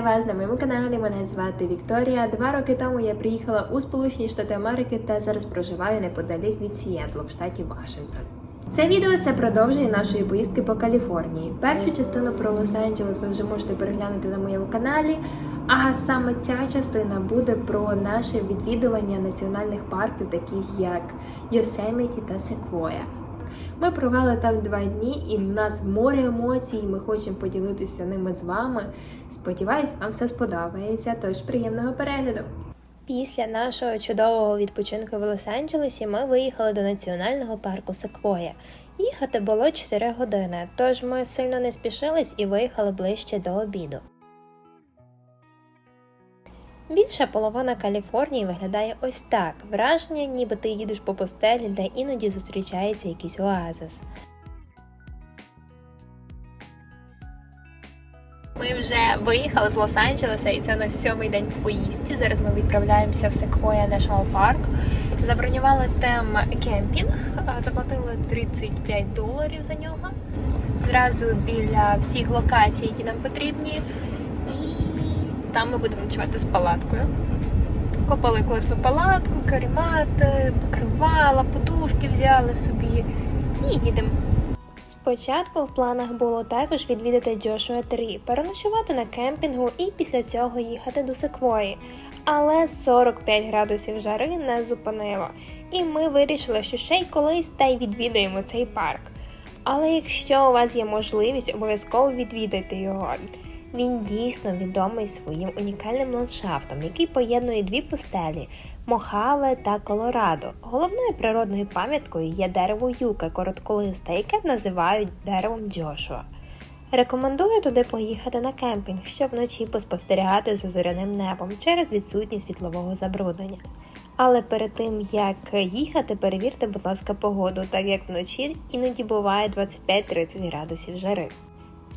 Вітаю вас на моєму каналі. Мене звати Вікторія. Два роки тому я приїхала у Сполучені Штати Америки та зараз проживаю неподалік від Сієтла в штаті Вашингтон. Це відео це продовження нашої поїздки по Каліфорнії. Першу частину про Лос-Анджелес ви вже можете переглянути на моєму каналі. А саме ця частина буде про наше відвідування національних парків, таких як Йосеміті та Секвоя. Ми провели там два дні, і в нас море емоцій. Ми хочемо поділитися ними з вами. Сподіваюсь, вам все сподобається. Тож приємного перегляду. Після нашого чудового відпочинку в Лос-Анджелесі ми виїхали до національного парку Секвоя. Їхати було 4 години, тож ми сильно не спішились і виїхали ближче до обіду. Більша половина Каліфорнії виглядає ось так: враження, ніби ти їдеш по пустелі, де іноді зустрічається якийсь оазис. Ми вже виїхали з Лос-Анджелеса, і це на сьомий день в поїзді. Зараз ми відправляємося в Sequoia National Park. Забронювали там кемпінг, заплатили 35 доларів за нього. Зразу біля всіх локацій, які нам потрібні. Там ми будемо ночувати з палаткою. Копали класну палатку, карімати, покривала, подушки взяли собі і їдемо. Спочатку в планах було також відвідати Джошуа 3, переночувати на кемпінгу і після цього їхати до Секвої. Але 45 градусів жари не зупинило, і ми вирішили, що ще й колись та й відвідаємо цей парк. Але якщо у вас є можливість, обов'язково відвідайте його. Він дійсно відомий своїм унікальним ландшафтом, який поєднує дві пустелі Мохаве та Колорадо. Головною природною пам'яткою є дерево юка коротколисте, яке називають деревом Джошуа. Рекомендую туди поїхати на кемпінг, щоб вночі поспостерігати за зоряним небом через відсутність світлового забруднення. Але перед тим як їхати, перевірте, будь ласка, погоду, так як вночі іноді буває 25-30 градусів жари.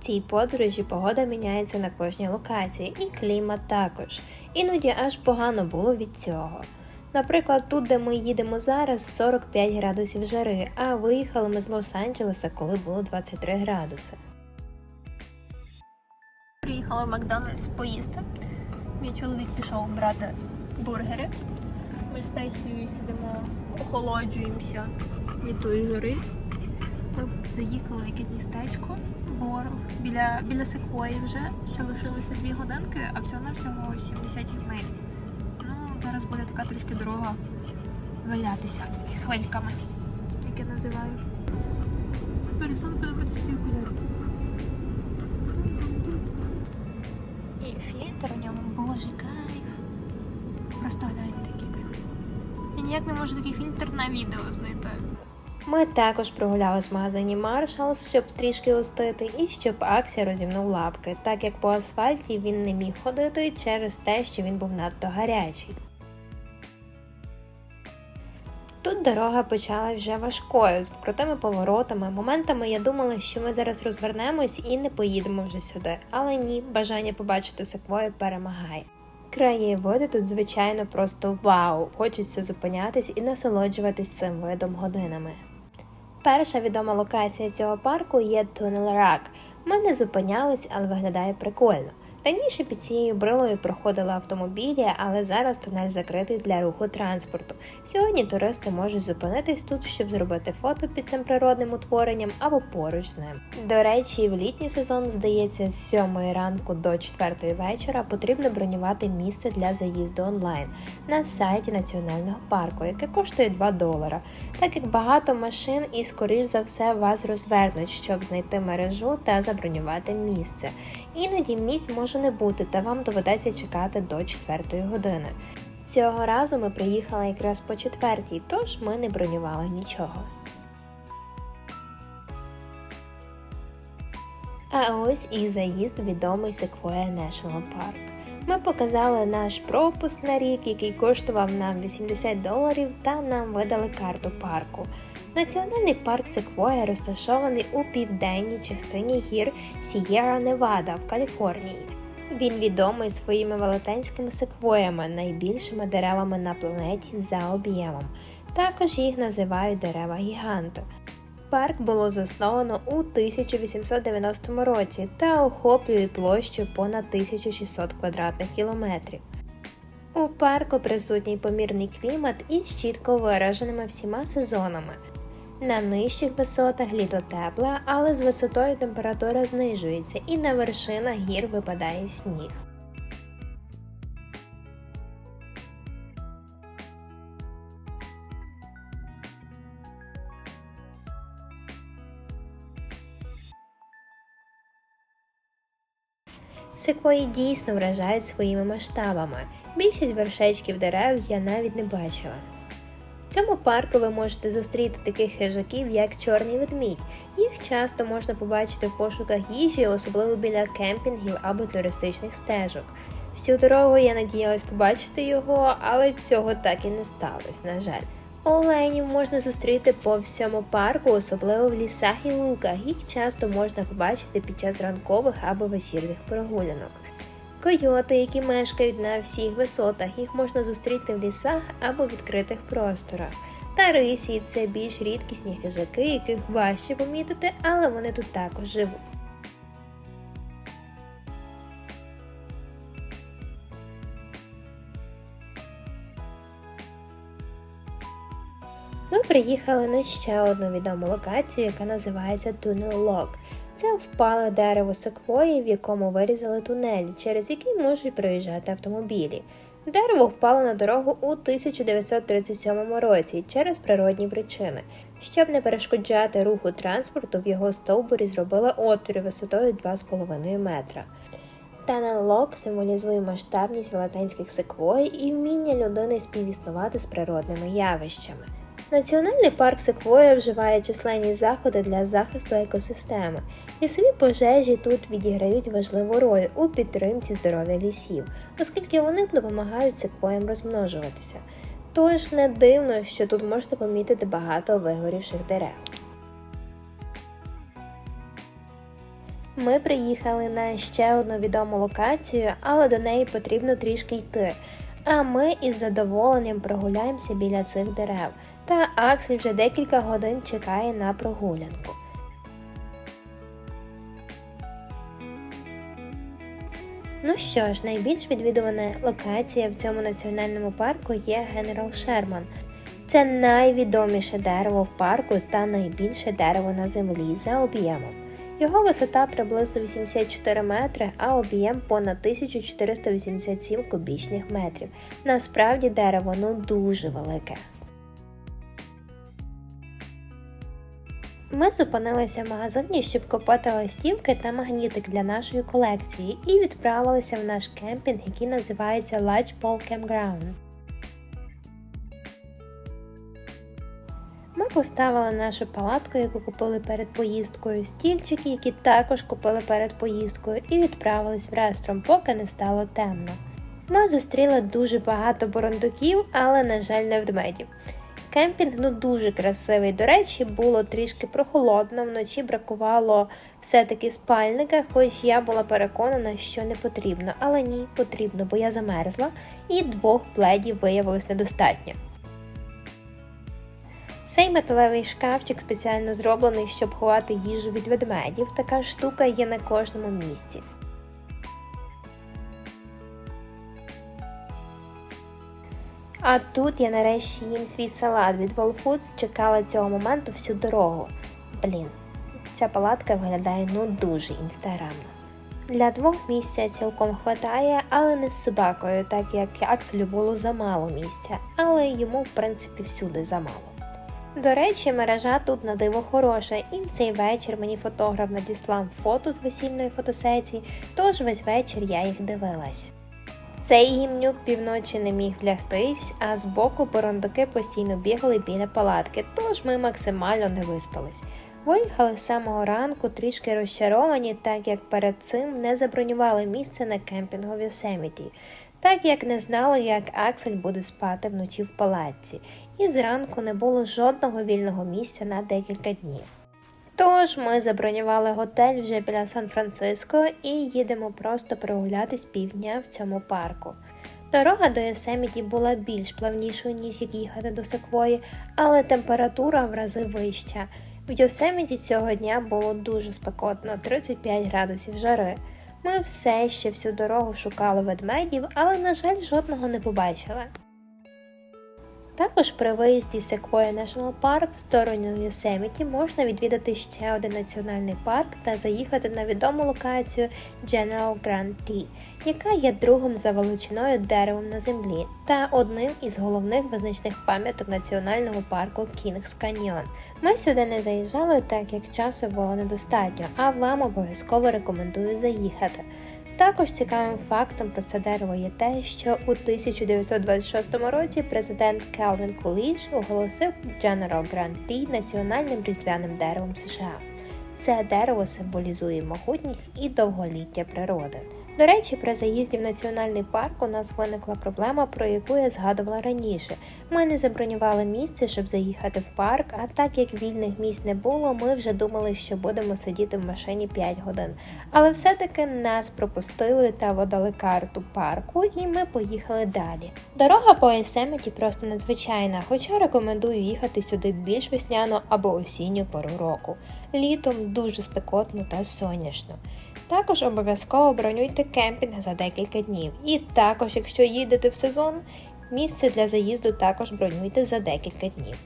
Цій подорожі погода міняється на кожній локації, і клімат також. Іноді аж погано було від цього. Наприклад, тут, де ми їдемо зараз, 45 градусів жари, а виїхали ми з Лос-Анджелеса, коли було 23 градуси. Приїхала в Макдональдс поїсти. Мій чоловік пішов брати бургери. Ми з Песією сидимо, охолоджуємося від тої жари. Ми заїхали в якесь містечко гор біля, біля Секвої вже. Ще лишилося дві годинки, а всього на всього 70 миль. Ну, зараз буде така трішки дорога валятися хвильками, як я називаю. Перестали подобатися ці окуляри. І фільтр у ньому, боже, кайф. Просто гляньте який кайф. Я ніяк не можу такий фільтр на відео знайти. Ми також прогулялись в магазині Marshalls, щоб трішки остити, і щоб Аксі розімнув лапки, так як по асфальті він не міг ходити через те, що він був надто гарячий. Тут дорога почала вже важкою, з крутими поворотами. Моментами я думала, що ми зараз розвернемось і не поїдемо вже сюди. Але ні, бажання побачити секвою перемагає. Краєвиди тут, звичайно, просто вау! Хочеться зупинятись і насолоджуватись цим видом годинами. Перша відома локація цього парку є Тунель Рак. Ми не зупинялись, але виглядає прикольно. Раніше під цією брилою проходили автомобілі, але зараз тунель закритий для руху транспорту. Сьогодні туристи можуть зупинитись тут, щоб зробити фото під цим природним утворенням або поруч з ним. До речі, в літній сезон, здається, з 7 ранку до 4 вечора потрібно бронювати місце для заїзду онлайн на сайті національного парку, яке коштує 2 долара. Так як багато машин і, скоріш за все, вас розвернуть, щоб знайти мережу та забронювати місце. Іноді місць може не бути, та вам доведеться чекати до 4 години. Цього разу ми приїхали якраз по четвертій, тож ми не бронювали нічого. А ось і заїзд відомий Sequoia National Park. Ми показали наш пропуск на рік, який коштував нам 80 доларів, та нам видали карту парку. Національний парк Секвоя розташований у південній частині гір Сієра Невада в Каліфорнії. Він відомий своїми велетенськими секвоями, найбільшими деревами на планеті за об'ємом. Також їх називають дерева гіганти. Парк було засновано у 1890 році та охоплює площу понад 1600 квадратних кілометрів. У парку присутній помірний клімат із чітко вираженими всіма сезонами. На нижчих висотах літо тепле, але з висотою температура знижується і на вершинах гір випадає сніг. Секвої дійсно вражають своїми масштабами. Більшість вершечків дерев я навіть не бачила. В цьому парку ви можете зустріти таких хижаків, як чорний ведмідь. Їх часто можна побачити в пошуках їжі, особливо біля кемпінгів або туристичних стежок. Всю дорогу я надіялась побачити його, але цього так і не сталося, на жаль. Оленів можна зустріти по всьому парку, особливо в лісах і луках. Їх часто можна побачити під час ранкових або вечірніх прогулянок. Койоти, які мешкають на всіх висотах, їх можна зустріти в лісах або відкритих просторах. Та рисі це більш рідкісні хижаки, яких важче помітити, але вони тут також живуть. Ми приїхали на ще одну відому локацію, яка називається Lock. Це впале дерево секвої, в якому вирізали тунель, через який можуть проїжджати автомобілі. Дерево впало на дорогу у 1937 році через природні причини. Щоб не перешкоджати руху транспорту, в його стовбурі зробили отвір висотою 2,5 метра. Lock символізує масштабність велетенських секвой і вміння людини співіснувати з природними явищами. Національний парк Секвоя вживає численні заходи для захисту екосистеми. Лісові пожежі тут відіграють важливу роль у підтримці здоров'я лісів, оскільки вони допомагають секвоям розмножуватися. Тож не дивно, що тут можна помітити багато вигорівших дерев. Ми приїхали на ще одну відому локацію, але до неї потрібно трішки йти. А ми із задоволенням прогуляємося біля цих дерев. Та Аксель вже декілька годин чекає на прогулянку. Ну що ж, найбільш відвідувана локація в цьому національному парку є Генерал Шерман. Це найвідоміше дерево в парку та найбільше дерево на землі за об'ємом. Його висота приблизно 84 метри, а об'єм понад 1487 кубічних метрів. Насправді дерево ну дуже велике. Ми зупинилися в магазині, щоб купити листівки та магнітик для нашої колекції, і відправилися в наш кемпінг, який називається Lodge Pole Campground. Ми поставили нашу палатку, яку купили перед поїздкою, стільчики, які також купили перед поїздкою, і відправились в ресторан, поки не стало темно. Ми зустріли дуже багато бурундуків, але, на жаль, не ведмедів. Кемпінг ну дуже красивий. До речі, було трішки прохолодно, вночі бракувало все-таки спальника, хоч я була переконана, що не потрібно. Але ні, потрібно, бо я замерзла і двох пледів виявилось недостатньо. Цей металевий шкафчик спеціально зроблений, щоб ховати їжу від ведмедів. Така штука є на кожному місці. А тут я нарешті їм свій салат від Whole Foods, чекала цього моменту всю дорогу. Блін, ця палатка виглядає ну дуже інстаграмно. Для двох місця цілком хватає, але не з собакою, так як Акселю було замало місця, але йому, в принципі, всюди замало. До речі, мережа тут на диво хороша, і цей вечір мені фотограф надіслав фото з весільної фотосесії, тож весь вечір я їх дивилась. Цей гімнюк півночі не міг лягтись, а збоку порондаки постійно бігали біля палатки, тож ми максимально не виспались. Виїхали з самого ранку трішки розчаровані, так як перед цим не забронювали місце на кемпінгу в Йосеміті, так як не знали, як Аксель буде спати вночі в палатці, і зранку не було жодного вільного місця на декілька днів. Тож ми забронювали готель вже біля Сан-Франциско і їдемо просто прогулятись півдня в цьому парку. Дорога до Йосеміті була більш плавнішою, ніж як їхати до Секвої, але температура в рази вища. В Йосеміті цього дня було дуже спекотно 35 градусів жари. Ми все ще всю дорогу шукали ведмедів, але, на жаль, жодного не побачили. Також при виїзді Sequoia National Park в сторону Йосеміті можна відвідати ще один національний парк та заїхати на відому локацію General Grand T, яка є другим за величиною деревом на землі та одним із головних визначних пам'яток національного парку Kings Canyon. Ми сюди не заїжджали, так як часу було недостатньо, а вам обов'язково рекомендую заїхати. Також цікавим фактом про це дерево є те, що у 1926 році президент Келвін Куліш оголосив General Grand Prix національним різдвяним деревом США. Це дерево символізує могутність і довголіття природи. До речі, при заїзді в національний парк у нас виникла проблема, про яку я згадувала раніше. Ми не забронювали місце, щоб заїхати в парк, а так як вільних місць не було, ми вже думали, що будемо сидіти в машині 5 годин. Але все-таки нас пропустили та видали карту парку, і ми поїхали далі. Дорога по Есеметі просто надзвичайна, хоча рекомендую їхати сюди більш весняно або осінню пору року. Літом дуже спекотно та сонячно. Також обов'язково бронюйте кемпінг за декілька днів. І також, якщо їдете в сезон, місце для заїзду також бронюйте за декілька днів.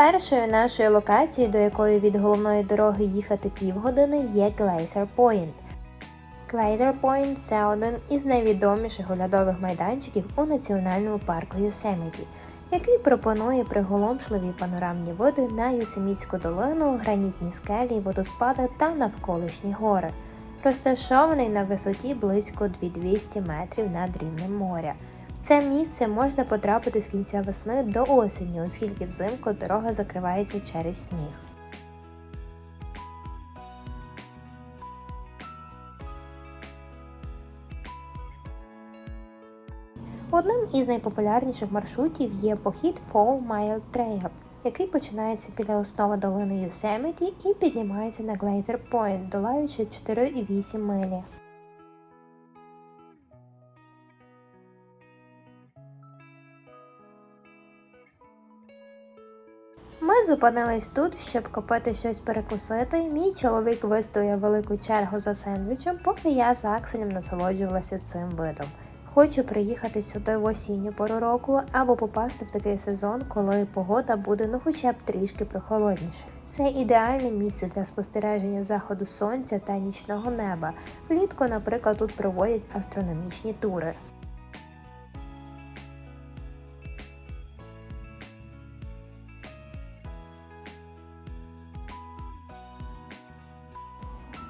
Першою нашою локацією, до якої від головної дороги їхати півгодини, є Glacier Point. Glacier Point – це один із найвідоміших оглядових майданчиків у національному парку Йосеміті, який пропонує приголомшливі панорамні види на Йосемітську долину, гранітні скелі, водоспади та навколишні гори. Розташований на висоті близько 2200 метрів над рівнем моря. Це місце можна потрапити з кінця весни до осені, оскільки взимку дорога закривається через сніг. Одним із найпопулярніших маршрутів є похід Fall Mile Trail, який починається біля основи долини Юсеміті і піднімається на Glacier Point, долаючи 4,8 милі. Зупинились тут, щоб купити щось перекусити. Мій чоловік вистояв велику чергу за сендвічем, поки я з Акселем насолоджувалася цим видом. Хочу приїхати сюди в осінню пору року або попасти в такий сезон, коли погода буде ну хоча б трішки прохолодніше. Це ідеальне місце для спостереження заходу сонця та нічного неба. Влітку, наприклад, тут проводять астрономічні тури.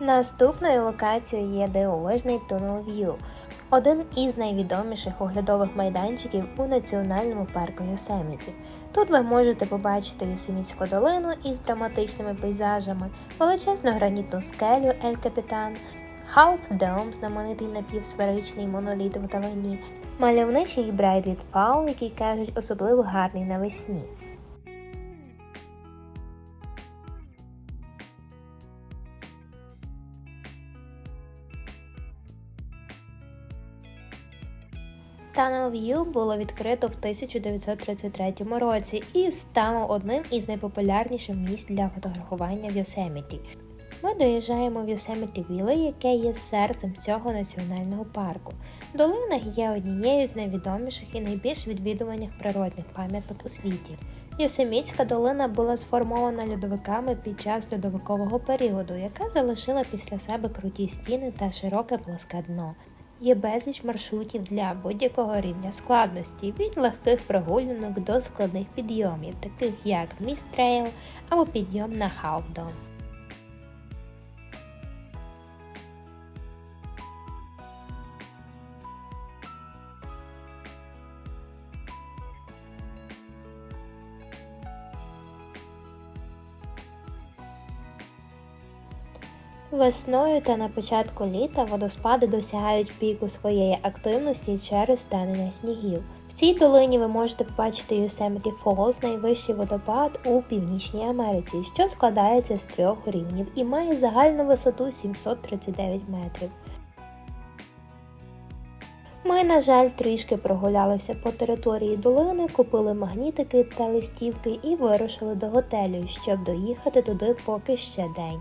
Наступною локацією є дивовижний Tunnel View, один із найвідоміших оглядових майданчиків у національному парку Йосеміті. Тут ви можете побачити Йосемітську долину із драматичними пейзажами, величезну гранітну скелю Ель Капітан, Half Dome, знаменитий напівсферичний моноліт в долині, мальовничий Брайдвіт Фау, який кажуть особливо гарний навесні. Tunnel View було відкрито в 1933 році і стало одним із найпопулярніших місць для фотографування в Йосеміті. Ми доїжджаємо в Йосеміті Вілли, яке є серцем цього національного парку. Долина є однією з найвідоміших і найбільш відвідуваних природних пам'яток у світі. Йосемітська долина була сформована льодовиками під час льодовикового періоду, яка залишила після себе круті стіни та широке плоске дно. Є безліч маршрутів для будь-якого рівня складності, від легких прогулянок до складних підйомів, таких як Міст Трейл або підйом на Халфдон. Весною та на початку літа водоспади досягають піку своєї активності через танення снігів. В цій долині ви можете побачити Yosemite Falls, найвищий водопад у Північній Америці, що складається з трьох рівнів і має загальну висоту 739 метрів. Ми, на жаль, трішки прогулялися по території долини, купили магнітики та листівки і вирушили до готелю, щоб доїхати туди поки ще день.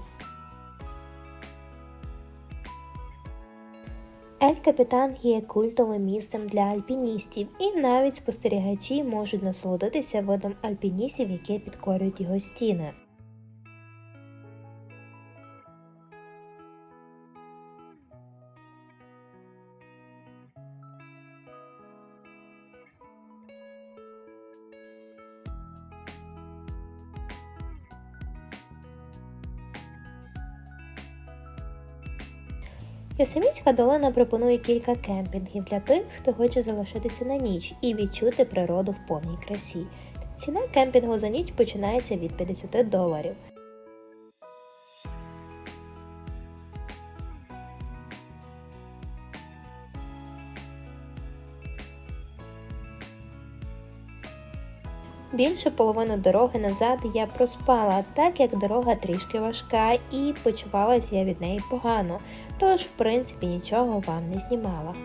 Ель Капітан є культовим місцем для альпіністів, і навіть спостерігачі можуть насолодитися видом альпіністів, які підкорюють його стіни. Йосемітська долина пропонує кілька кемпінгів для тих, хто хоче залишитися на ніч і відчути природу в повній красі. Ціна кемпінгу за ніч починається від 50 доларів. Більше половину дороги назад я проспала, так як дорога трішки важка і почувалася я від неї погано, тож, в принципі, нічого вам не знімала.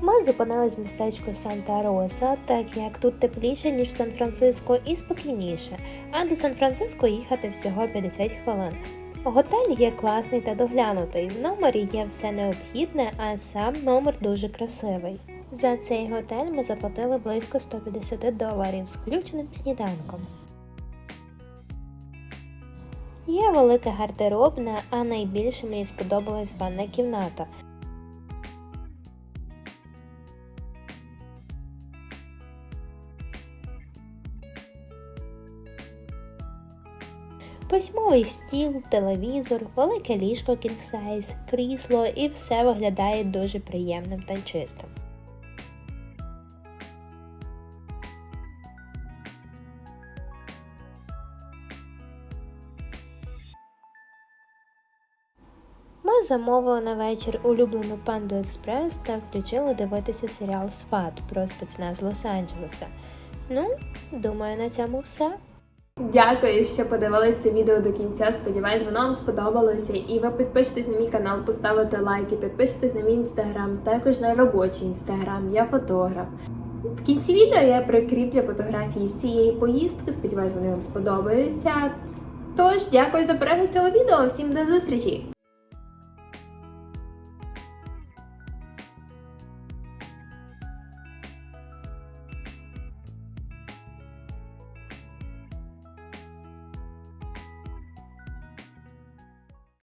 Ми зупинились в містечку Санта Роса, так як тут тепліше, ніж в Сан-Франциско, і спокійніше, а до Сан-Франциско їхати всього 50 хвилин. Готель є класний та доглянутий. В номері є все необхідне, а сам номер дуже красивий. За цей готель ми заплатили близько 150 доларів з включеним сніданком. Є велика гардеробна, а найбільше мені сподобалась ванна кімната. Письмовий стіл, телевізор, велике ліжко Size, крісло і все виглядає дуже приємним та чистим. Замовили на вечір улюблену Панду Експрес та включили дивитися серіал Сват про спецназ Лос-Анджелеса. Ну, думаю, на цьому все. Дякую, що подивилися відео до кінця. Сподіваюсь, воно вам сподобалося. І ви підпишетесь на мій канал, поставите лайки, підпишитесь на мій інстаграм, також на робочий інстаграм, я фотограф. В кінці відео я прикріплю фотографії з цієї поїздки. Сподіваюсь, вони вам сподобаються. Тож, дякую за перегляд цього відео. Всім до зустрічі!